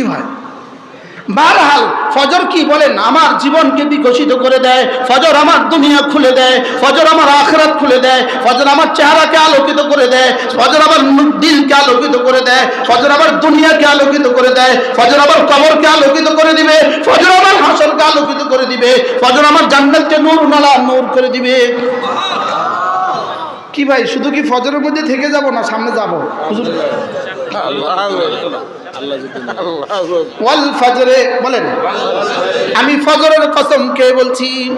কি ভাই বারহাল ফজর কি বলেন আমার জীবনকে বিকশিত করে দেয়। ফজর আমার দুনিয়া খুলে দেয়। ফজর আমার আখরাত খুলে দেয়। ফজর আমার চেহারাকে আলোকিত করে দেয়। ফজর আমার দিলকে আলোকিত করে দেয়। ফজর আমার দুনিয়াকে আলোকিত করে দেয়। ফজর আমার কবরকে আলোকিত করে দিবে। ফজর আমার হাসরকে আলোকিত করে দিবে। ফজর আমার জান্নাতকে নূর নালা নূর করে দিবে। কি ভাই, শুধু কি ফজরের মধ্যে থেকে যাব না সামনে যাব? বলেন। আমি ফজরের কসম কে বলছি?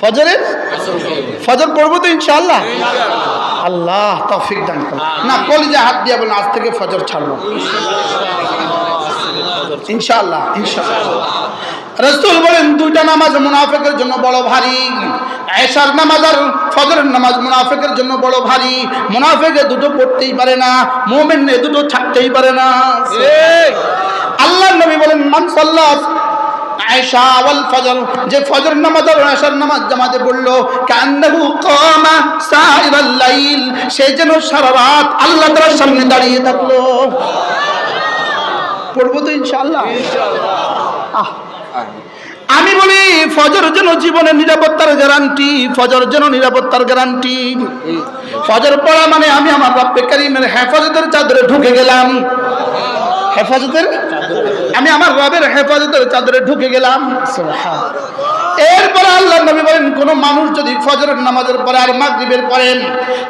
ফজরের? ফজর পড়ব তো ইনশাআল্লাহ? আল্লাহ তৌফিক দান করুন। না, কলিজা হাত দিয়ে বলেন, আজ থেকে ফজর ছাড়বো। ইনশাল্লাহ ইনশাআল্লাহ। রসুল বলেন দুইটা নামাজ মুনাফেকের জন্য বড় ভারী। এশার নামাজ আর ফজরের নামাজ মুনাফেকের জন্য বড় ভারী। মুনাফেকে দুটো পড়তেই পারে না মোমেন এ দুটো ছাড়তেই পারে না। আল্লাহ নবী বলেন মান সাল্লাহ আয়েশা ওয়াল ফজর। যে ফজর নামাজ আর আয়েশার নামাজ জামাতে পড়ল কান্নাহু কামা সাইরাল লাইল। সে যেন সারা রাত আল্লাহ তাআলার সামনে দাঁড়িয়ে থাকল। পড়ব তো ইনশাআল্লাহ। আহ আমি বলি, ফজর যেন জীবনের নিরাপত্তার গ্যারান্টি ফজর যেন নিরাপত্তার গ্যারান্টি ফজর পড়া মানে আমি আমার রব্বে কারিমের হেফাজতের চাদরে ঢুকে গেলাম। হেফাজতের? আমি আমার রবের হেফাজতের চাদরে ঢুকে গেলাম। এরপরে আল্লাহ নবী বলেন, কোনো মানুষ যদি ফজরের নামাজের পরে আর মাগরিবের পড়েন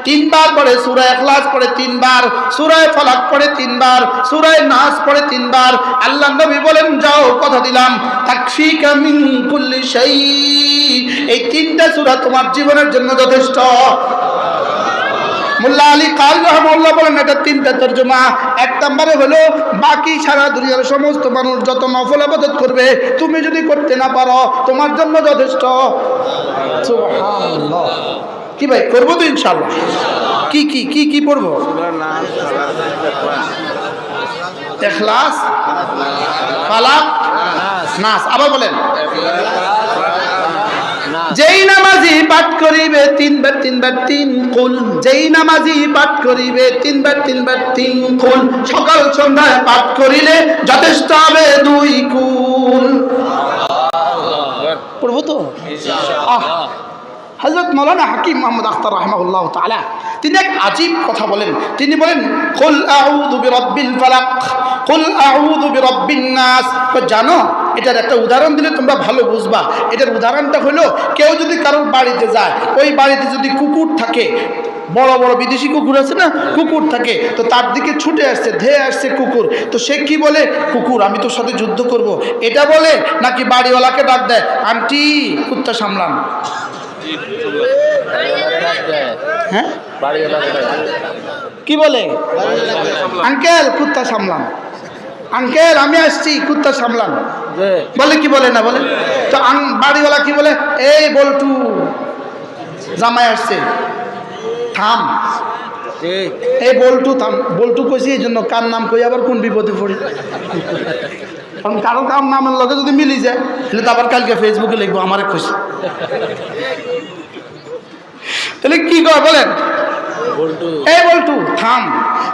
তিনবার পরে সুরায় ইখলাস পড়ে তিনবার, সুরায় ফালাক পড়ে তিনবার, সুরায় নাস পড়ে তিনবার, আল্লাহ নবী বলেন, যাও, কথা দিলাম, তাকফিকা মিন কুল্লি শাই এই তিনটা সূরা তোমার জীবনের জন্য যথেষ্ট। মোল্লা আলী কাল রহমল্লা বলেন, এটা তিনটা তর্জমা। এক নম্বরে হলো, বাকি সারা দুনিয়ার সমস্ত মানুষ যত নফল আবাদত করবে, তুমি যদি করতে না পারো, তোমার জন্য যথেষ্ট। কি ভাই, করব তো ইনশাল্লাহ কি কি কি কি পড়ব? এখলাস? ফালাক? নাস? আবার বলেন। যেই নামাজি পাঠ করিবে তিনবার তিনবার তিন কুল। যেই নামাজি পাঠ করিবে তিনবার তিনবার তিন কুল। সকাল সন্ধ্যায় পাঠ করিলে যথেষ্ট হবে দুই কুল। পড়ব তো? হজরত মৌলানা হাকিম মোহাম্মদ আখতার রহমাউল্লাহ তালা তিনি এক আজীব কথা বলেন। তিনি বলেন কুল আউযু বিরাব্বিল ফালাক কুল আউযু বিরাব্বিন নাস। জানো এটার একটা উদাহরণ দিলে তোমরা ভালো বুঝবা। এটার উদাহরণটা হলো কেউ যদি কারোর বাড়িতে যায় ওই বাড়িতে যদি কুকুর থাকে বড় বড় বিদেশি কুকুর আছে না কুকুর থাকে তো তার দিকে ছুটে আসছে ধেয়ে আসছে কুকুর। তো সে কি বলে? কুকুর আমি তোর সাথে যুদ্ধ করব। এটা বলে নাকি বাড়িওয়ালাকে ডাক দেয়? আন্টি কুত্তা সামলান। হ্যাঁ? কি বলে? আঙ্কেল কুত্তা সামলান। আঙ্কেল আমি আসছি কুত্তা সামলান। বলে কি বলে না বলে? তো বাড়িওয়ালা কি বলে? এই বল্টু জামাই আসছে থাম। এই বল্টু থাম। বল্টু কইছি এই জন্য কার নাম কই আবার কোন বিপদে পড়ি? কারণ কারও কার নামের লগে যদি মিলি যায় তাহলে তো আবার কালকে ফেসবুকে লিখব আমারে খুশি তাহলে কি কয় বলেন? এই বল্টু, থাম।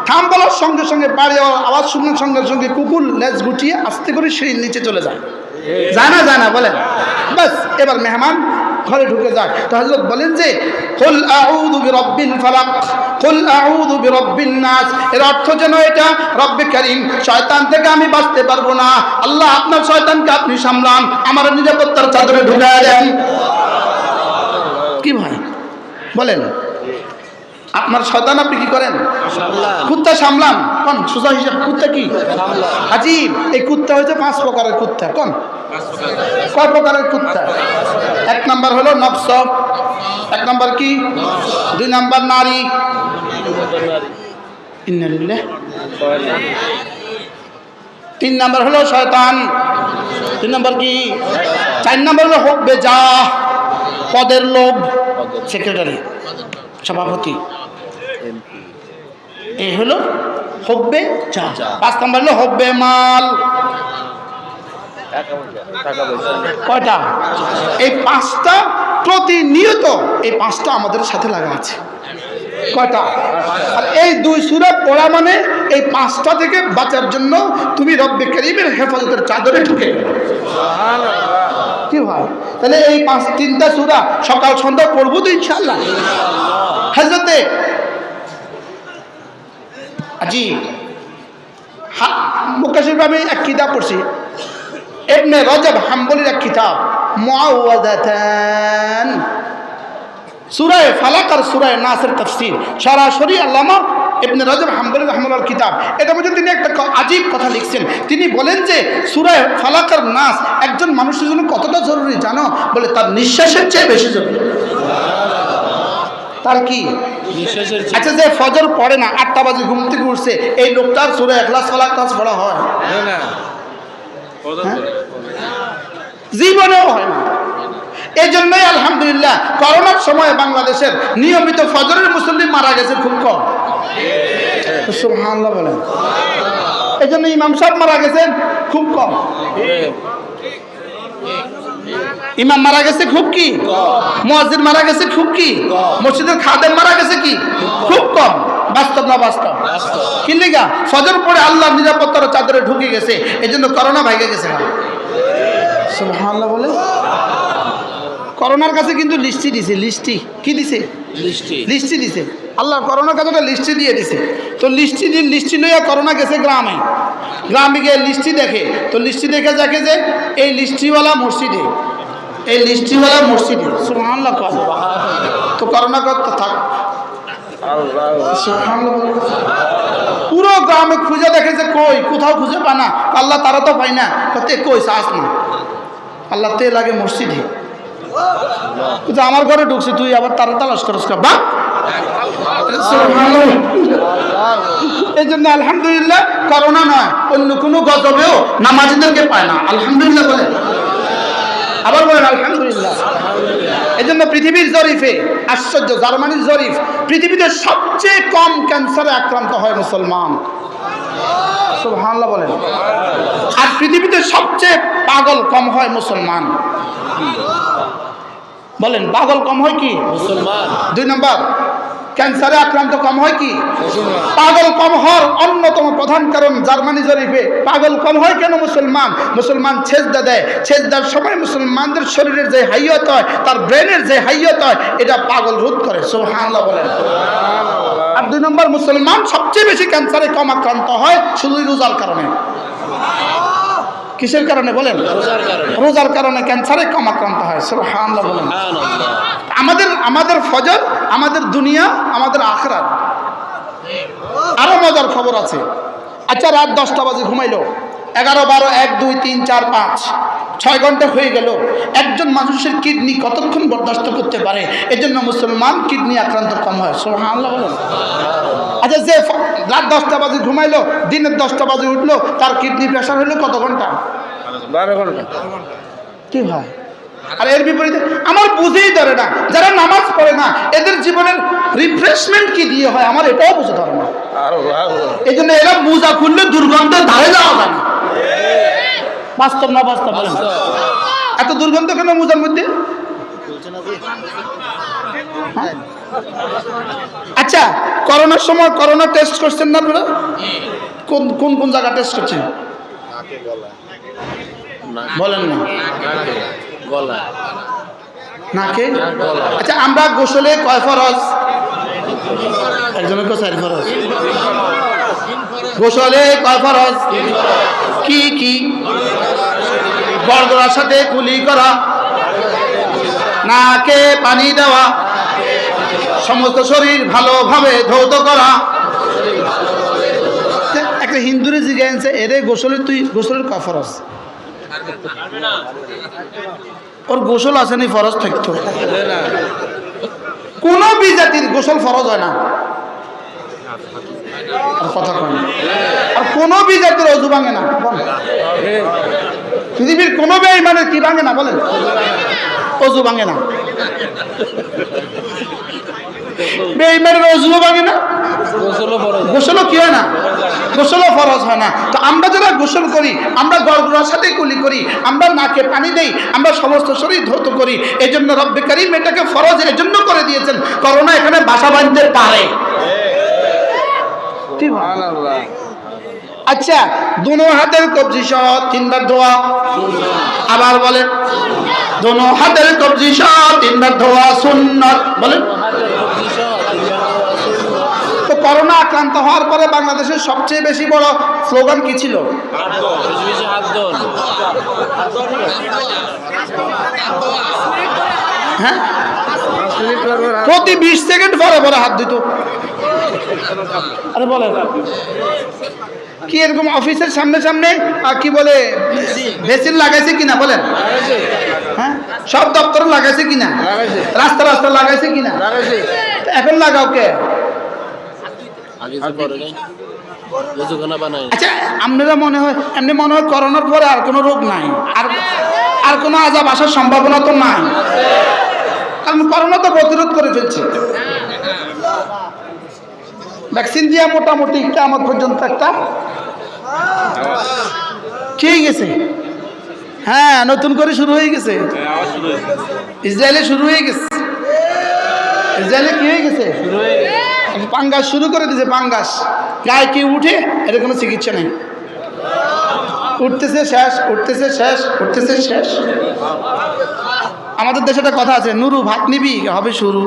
থাম বলার সঙ্গে সঙ্গে বাড়ি আওয়াজ শোনার সঙ্গে সঙ্গে কুকুর লেজ গুটিয়ে আস্তে করে সিঁড়ির নিচে চলে যায়। যায় না যায় বলেন। বাস, এবার মেহমান ঘরে ঢুকে যায় তো হজরত বলেন যে, কুল আউযু বিরাব্বিল ফালাক, কুল আউযু বিরাব্বিন নাস। এর অর্থ যেন এটা, রব্বে কারীম, শয়তান থেকে আমি বাঁচতে পারব না। আল্লাহ আপনার শয়তানকে আপনি সামলান, আমার নিরাপত্তার চাদরে ঢুকায় দেন। কি ভাই? বলেন। আপনার শয়তান আপনি কি করেন? কুত্তা সামলাম কোন সোজা হিসাব কুত্তা কি? আজিব এই কুত্তা হচ্ছে পাঁচ প্রকারের কুত্তা। কোন? কয় প্রকারের কুত্তা? এক নাম্বার হলো নফস এক নাম্বার কি? দুই নাম্বার নারী। তিন নাম্বার হলো শয়তান। তিন নাম্বার কি? চার নাম্বার হলো হোক বেজা পদের লোভ। সেক্রেটারি। সভাপতি। এই হলো চা। পাঁচ নাম্বার হলো হব্বে মাল। কয়টা? এই পাঁচটা প্রতিনিয়ত এই পাঁচটা আমাদের সাথে লাগা আছে। কয়টা? আর এই দুই সুরা পড়া মানে এই পাঁচটা থেকে বাঁচার জন্য তুমি রব্বে করিমের হেফাজতের চাদরে ঢুকে। কি হয় তাহলে এই পাঁচ তিনটা সুরা সকাল সন্ধ্যা পড়ব তো ইনশাল্লাহ হাজরতে আজি মুকাশির আমি এক কিতাব পড়ছি। এমনি রজব হাম্বলির এক কিতাব সুরায় ফালাক আর সুরায় নাসের তফসির। সরাসরি আল্লামা ইবনে রজব হাম্বলি রহমানুল্লাহর কিতাব। এটা মধ্যে তিনি একটা আজীব কথা লিখছেন। তিনি বলেন যে, সুরায় ফালাক আর নাস একজন মানুষের জন্য কতটা জরুরি জানো? বলে তার নিঃশ্বাসের চেয়ে বেশি জরুরি। তার কি? আচ্ছা যে ফজর পড়ে না আটটা বাজে ঘুম থেকে উঠছে এই লোকটার সুরে একলাস ফালাক নাস পড়া হয়। হ্যাঁ? জীবনেও হয় না। এই জন্যই আলহামদুলিল্লাহ করোনার সময় বাংলাদেশের নিয়মিত ফজরের মুসল্লি মারা গেছে খুব কম। সুবহানাল্লাহ বলেন। এই জন্য ইমাম সাহেব মারা গেছেন খুব কম। ইমাম মারা গেছে খুব কি? মুয়াজ্জিন মারা গেছে খুব কি? মসজিদের খাদেম মারা গেছে কি? খুব কম। বাস্তব না বাস্তব? কি লিগা? ফজর পরে আল্লাহ নিরাপত্তার চাদরে ঢুকে গেছে এই জন্য করোনা ভাইগে গেছে বলে? করোনার কাছে কিন্তু লিস্টি দিছে লিস্টি। কি দিছে? লিস্টি। লিস্টি দিছে। আল্লাহ করোনার কাছে একটা লিস্টি দিয়ে দিছে। তো লিস্টি দিয়ে লিস্টি লইয়া করোনা গেছে গ্রামে। গ্রামে গিয়ে লিস্টি দেখে। তো লিস্টি দেখে দেখে যে এই লিস্টিওয়ালা মসজিদে। এই লিস্টিওয়ালা মসজিদে। সুবহানাল্লাহ তো করোনা করতে থাক। পুরো গ্রামে খুঁজে দেখে যে কই কোথাও খুঁজে পায় না। আল্লাহ তারা তো পাই না। কতে কই চাস না। আল্লাহ তে লাগে মসজিদে। আমার ঘরে ঢুকছি তুই আবার তারা তালাশ করস বা এই জন্য আলহামদুলিল্লাহ করোনা নয় অন্য কোনো গজবেও নামাজিদেরকে পায় না। আলহামদুলিল্লাহ বলে। আবার বলেন আলহামদুলিল্লাহ। এই জন্য পৃথিবীর জরিফে আশ্চর্য জার্মানির জরিফ পৃথিবীতে সবচেয়ে কম ক্যান্সারে আক্রান্ত হয় মুসলমান। সুবহানাল্লাহ বলেন। আর পৃথিবীতে সবচেয়ে পাগল কম হয় মুসলমান। বলেন পাগল কম হয় কি? মুসলমান। দুই নম্বর ক্যান্সারে আক্রান্ত কম হয় কি? পাগল কম হওয়ার অন্যতম প্রধান কারণ জার্মানি জরিপে পাগল কম হয় কেন মুসলমান? মুসলমান ছেজদা দেয়। ছেজদার সময় মুসলমানদের শরীরের যে হাইয়ত হয় তার ব্রেনের যে হাইয়ত হয় এটা পাগল রোধ করে। সোহানলা বলেন। আর দুই নম্বর মুসলমান সবচেয়ে বেশি ক্যান্সারে কম আক্রান্ত হয় শুধু রোজার কারণে। কিসের কারণে বলেন? রোজার কারণে। ক্যান্সারে কম আক্রান্ত হয় বলেন। আমাদের আমাদের ফজর আমাদের দুনিয়া আমাদের আখরাত। আরও মজার খবর আছে। আচ্ছা রাত দশটা বাজে ঘুমাইলো। এগারো বারো এক দুই তিন চার পাঁচ। ছয় ঘণ্টা হয়ে গেল। একজন মানুষের কিডনি কতক্ষণ বরদাস্ত করতে পারে? এজন্য মুসলমান কিডনি আক্রান্ত কম হয়। সুবহানাল্লাহ বলেন। আচ্ছা যে রাত দশটা বাজে ঘুমাইলো দিনের দশটা বাজে উঠল তার কিডনি প্রেশার হলো কত ঘণ্টা? বারো ঘণ্টা। কি হয়? আর এর বিপরীতে আমার বুঝেই ধরে না যারা নামাজ পড়ে না এদের জীবনের রিফ্রেশমেন্ট কি দিয়ে হয়? আমার এটাও বুঝে ধরে না। এই জন্য এরা মোজা খুললে দুর্গন্ধের ধারে যাওয়া যায় না বাস্তব না বাস্তব বলেন। এত দুর্গন্ধ কেন মোজার মধ্যে? হ্যাঁ? আচ্ছা করোনার সময় করোনা টেস্ট করছেন না আপনারা? কোন কোন কোন জায়গা টেস্ট করছেন? বলেন না। গলা নাকে? আচ্ছা আমরা গোসলে কয় ফরজ? একজনের কয় চার ফরজ। গোসলে কয় ফরজ? কি কি? বরগড়ার সাথে কুলি করা, নাকে পানি দেওয়া, সমস্ত শরীর ভালোভাবে ধৌত করা। একটা হিন্দুরে জিজ্ঞাসা এরে গোসলে তুই, গোসলের কয় ফরজ? ওর গোসল আসেনি ফরজ থাকতো। কোনো বিজাতির গোসল ফরজ হয় না। কথা কয়। আর কোনো বিজাতির অজু ভাঙে না। পৃথিবীর কোনো বেঈমানের কি ভাঙে না বলেন? অজু ভাঙে না। বেইমানের অজুও ভাঙে না। গোসলও কি হয় না? গোসলও ফরজ হয় না। তো আমরা যারা গোসল করি আমরা গড়গুড়ার সাথে কুলি করি আমরা নাকে পানি দেই আমরা সমস্ত শরীর ধৌত করি এই জন্য রব্বে কারিম এটাকে ফরজ এজন্য করে দিয়েছেন। করোনা এখানে বাসা বাঁধতে পারে। কি বল? আল্লাহ আচ্ছা দুনো হাতের কবজি সহ তিনবার ধোয়া। আবার বলেন, দুনো হাতের কবজি সহ তিনবার ধোয়া সুন্নত। বলেন। তো করোনা আক্রান্ত হওয়ার পরে বাংলাদেশের সবচেয়ে বেশি বড় স্লোগান কি ছিল? হ্যাঁ? প্রতি বিশ সেকেন্ড পরে পরে হাত দিত। আরে বলে কি এরকম অফিসের সামনে সামনে আর কি বলে ভেসিন লাগাইছে কিনা বলেন। হ্যাঁ? সব দপ্তর লাগাইছে কিনা? রাস্তা রাস্তা লাগাইছে কিনা? এখন লাগাও কে? আচ্ছা আপনারা মনে হয় এমনি মনে হয় করোনার পরে আর কোনো রোগ নাই। আর আর কোনো আজাব আসার সম্ভাবনা তো নাই। কারণ করোনা তো প্রতিরোধ করে ফেলছে। ভ্যাকসিন দিয়া মোটামুটি আমার পর্যন্ত একটা কি হয়ে গেছে হ্যাঁ নতুন করে শুরু হয়ে গেছে। ইসরায়েলে শুরু হয়ে গেছে। ইসরায়েলে কি হয়ে গেছে? পাঙ্গাস শুরু করে দিয়েছে পাঙ্গাস। গায়ে কি উঠে? এর কোনো চিকিৎসা নেই। উঠতেছে শেষ উঠতেছে শেষ উঠতেছে শেষ। আমাদের দেশে একটা কথা আছে নুরু ভাত নিবি হবে শুরু।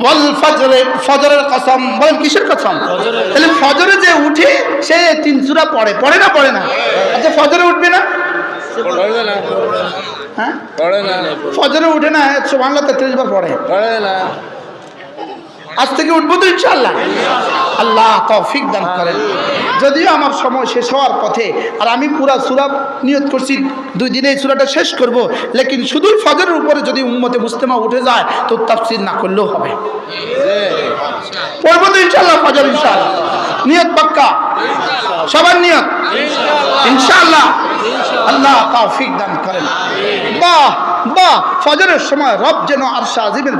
বল ফজরে ফজরের কসম বলেন কিসের কসম? তাহলে ফজরে যে উঠে সে তিন সুরা পড়ে পড়ে না পড়ে না? আচ্ছা ফজরে উঠবে না? হ্যাঁ? পড়ে না। ফজরে উঠে না তেত্রিশ বার পড়ে। পড়ে না। আজ থেকে উঠবো তো ইনশাল্লাহ আল্লাহ তৌফিক দান করেন। যদিও আমার সময় শেষ হওয়ার পথে, আর আমি পুরা সুরা নিয়ত করছি, দুই দিনে এই সুরাটা শেষ করব, লেকিন শুধু ফজরের উপরে যদি উম্মতে মুস্তেমা উঠে যায়, তো তাফসির না করলেও হবে। পড়ব তো ইনশাল্লাহ ফজর ইনশাল্লাহ নিয়ত পাক্কা? সবার নিয়ত? ইনশাল্লাহ আল্লাহ তৌফিক দান করেন। বাহ বাহ, ফজরের সময় রব যেন আর শাহিমের